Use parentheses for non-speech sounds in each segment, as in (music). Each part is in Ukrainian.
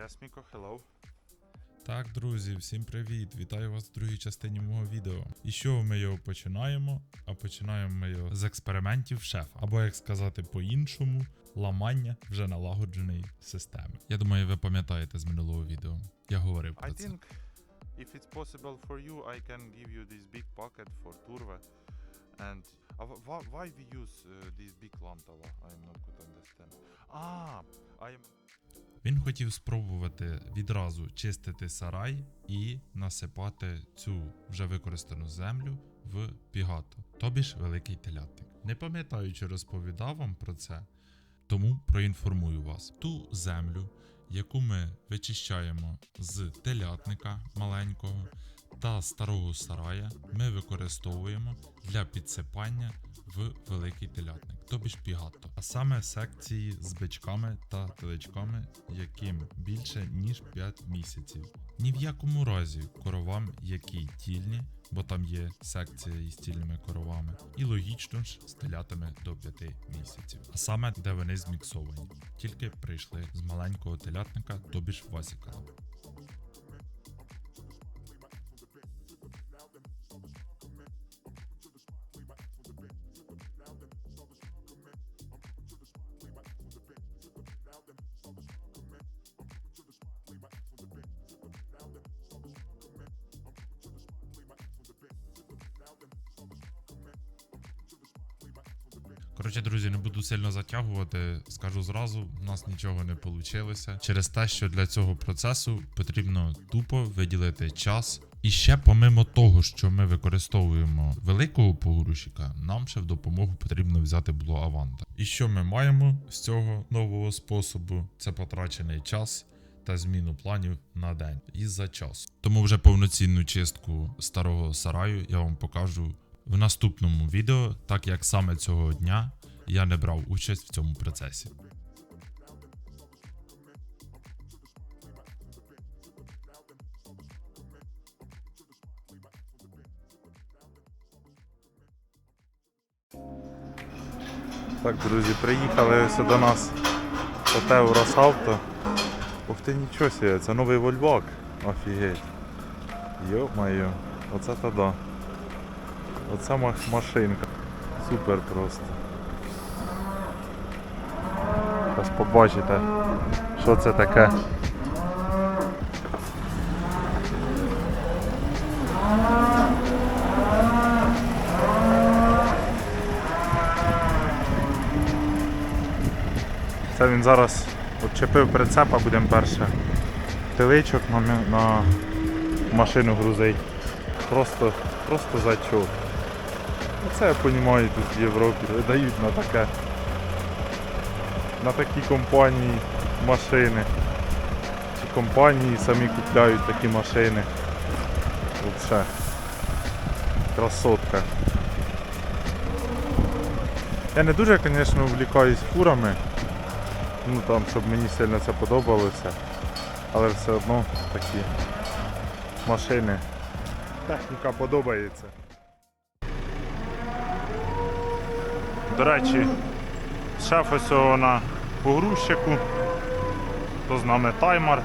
Міко, hello. Так, друзі, всім привіт! Вітаю вас в другій частині мого відео. І що ми його починаємо? А починаємо ми його з експериментів шефа. Або як сказати по-іншому, ламання вже налагодженої системи. Я думаю, ви пам'ятаєте з минулого відео. Я говорив про I це. think if it's possible for you, I can give you this big pocket for Turve. And uh, wh- why, why we use uh, this big lantala? I'm not good understand. Ah, I Він хотів спробувати відразу чистити сарай і насипати цю вже використану землю в пігато, тобі ж великий телятник. Не пам'ятаю, чи розповідав вам про це, тому проінформую вас. Ту землю, яку ми вичищаємо з телятника маленького та старого сарая, ми використовуємо для підсипання в великий телятник, тобі ж пігато. А саме секції з бичками та телечками, яким більше ніж 5 місяців. Ні в якому разі коровам, які тільні, бо там є секція із тільними коровами, і логічно ж з телятами до 5 місяців. А саме де вони зміксовані, тільки прийшли з маленького телятника, тобі ж Васіка. Коротше, друзі, не буду сильно затягувати. Скажу зразу, у нас нічого не вийшло. Через те, що для цього процесу потрібно тупо виділити час. І ще, помимо того, що ми використовуємо великого погрузчика, нам ще в допомогу потрібно взяти було аванта. І що ми маємо з цього нового способу? Це потрачений час та зміну планів на день із-за часу. Тому вже повноцінну чистку старого сараю я вам покажу в наступному відео, так як саме цього дня я не брав участь в цьому процесі. Так, друзі, приїхали ось до нас ОТ Росавто. Ух ти нічого себе, це новий Вольвак. Офігеть. Йо-моє, оце то да. Оце ма- машинка. Супер просто. Зараз побачите, що це таке. Це він зараз відчепив прицепа, будемо перше тиличок на, на машину грузить. Просто, просто зачок. Це я розумію, тут в Європі видають на таке. На такі компанії машини. Чи компанії самі купляють такі машини. Оце. Красотка. Я не дуже, звісно, увлікаюсь фурами. Ну там, щоб мені сильно це подобалося. Але все одно такі машини. Техніка подобається. До речі, шеф ось на погрузчику. То з нами таймер.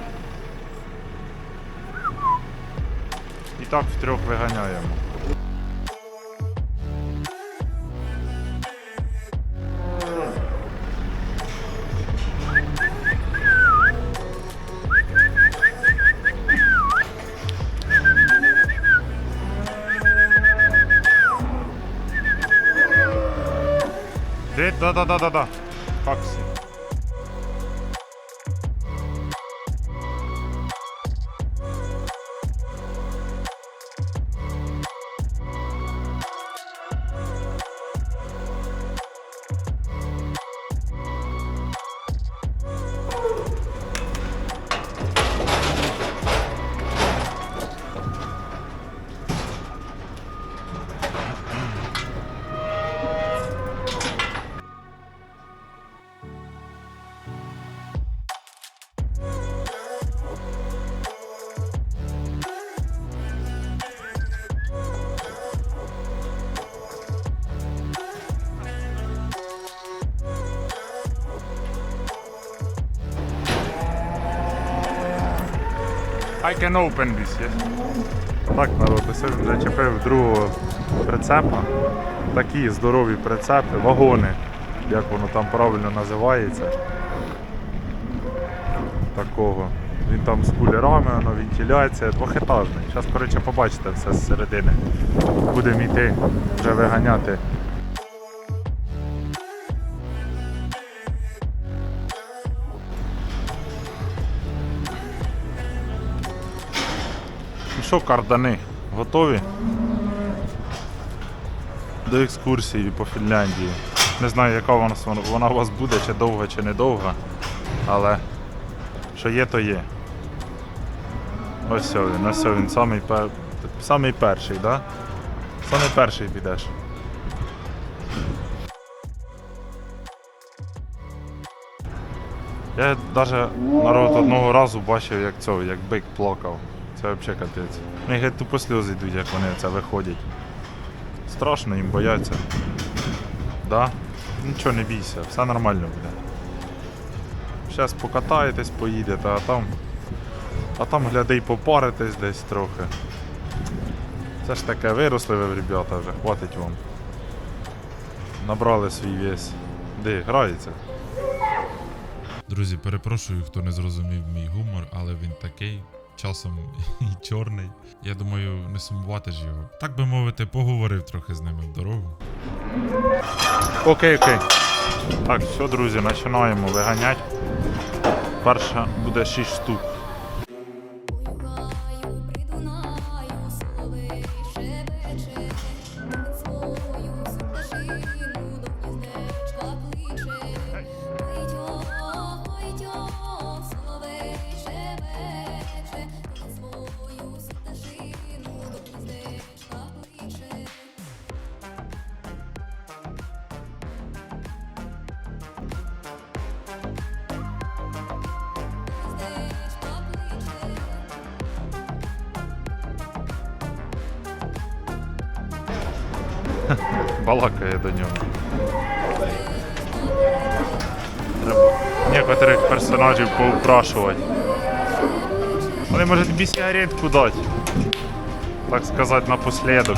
І так втрьох виганяємо. Да-да-да-да-да. Таксі. I can open this, yes. Так, народ, ось він зачепив другого прицепа. Такі здорові прицепи, вагони, як воно там правильно називається. Такого. Він там з кулерами, воно вентиляція, двохетажний. Зараз, коротше, побачите все з середини. Будемо йти вже виганяти. Що, кардани, готові? До екскурсії по Фінляндії. Не знаю, яка вона, вона у вас буде, чи довга, чи недовга, але що є, то є. Ось він, ось він самий, пер... самий перший, да? Самий перший підеш. Я навіть народ одного разу бачив, як цього, як бик плакав. Це взагалі капець. Мені геть тупо сльози йдуть, як вони це виходять. Страшно їм бояться. Да? Нічого не бійся, все нормально буде. Зараз покатаєтесь, поїдете, а там. А там гляди попаритесь десь трохи. Це ж таке, виросли ви, ребята, вже, хватить вам. Набрали свій вес. Де, грається? Друзі, перепрошую, хто не зрозумів мій гумор, але він такий, часом (laughs) і чорний. Я думаю, не сумувати ж його. Так би мовити, поговорив трохи з ними в дорогу. Окей, окей. Так, все, друзі, починаємо виганяти. Перша буде 6 штук. Балакає до нього. Треба некоторих персонажів поупрашувати. Вони може тобі сигаретку дати. Так сказати напоследок.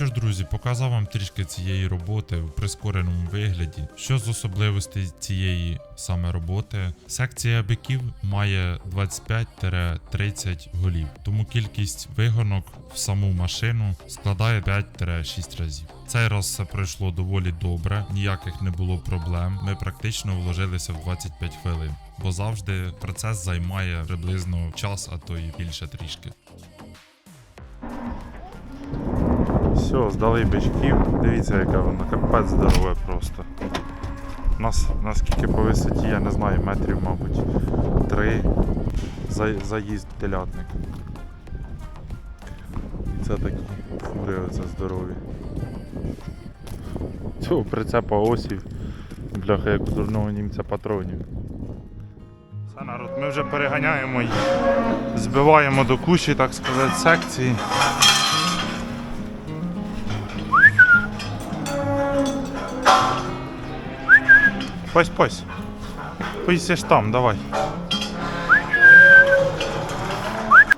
Що ж, друзі, показав вам трішки цієї роботи в прискореному вигляді. Що з особливостей цієї саме роботи? Секція биків має 25-30 голів, тому кількість вигонок в саму машину складає 5-6 разів. Цей раз все пройшло доволі добре, ніяких не було проблем. Ми практично вложилися в 25 хвилин, бо завжди процес займає приблизно час, а то і більше трішки. Все, здали бичків. Дивіться, яка вона капець здорове просто. Нас наскільки по висоті, я не знаю, метрів, мабуть, три за, заїзд телятник. І це такі фури оце здорові. Цього прицепа осів. Бляха, як у дурного німця патронів. Все, народ, ми вже переганяємо їх. Збиваємо до кучі, так сказати, секції. Пось, пось. Поїсиш там, давай.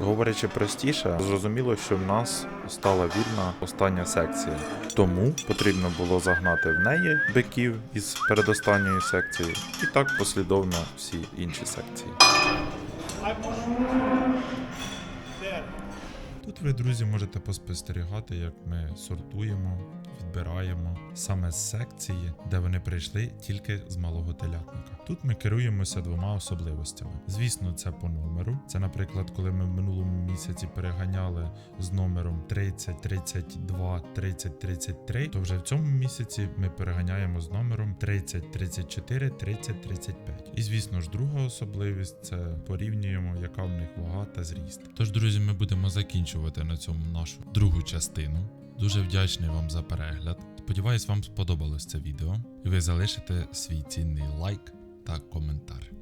Говорячи простіше, зрозуміло, що в нас стала вільна остання секція. Тому потрібно було загнати в неї биків із передостанньої секції, і так послідовно всі інші секції. Тут ви, друзі, можете поспостерігати, як ми сортуємо, відбираємо саме з секції, де вони прийшли тільки з малого телятника. Тут ми керуємося двома особливостями. Звісно, це по номеру. Це, наприклад, коли ми в минулому місяці переганяли з номером 30, 32, 30, 33, то вже в цьому місяці ми переганяємо з номером 30, 34, 30, 35. І звісно ж, друга особливість це порівнюємо, яка в них вага та зріст. Тож, друзі, ми будемо закінчувати на цьому нашу другу частину. Дуже вдячний вам за перегляд. Сподіваюсь, вам сподобалось це відео, і ви залишите свій цінний лайк та коментар.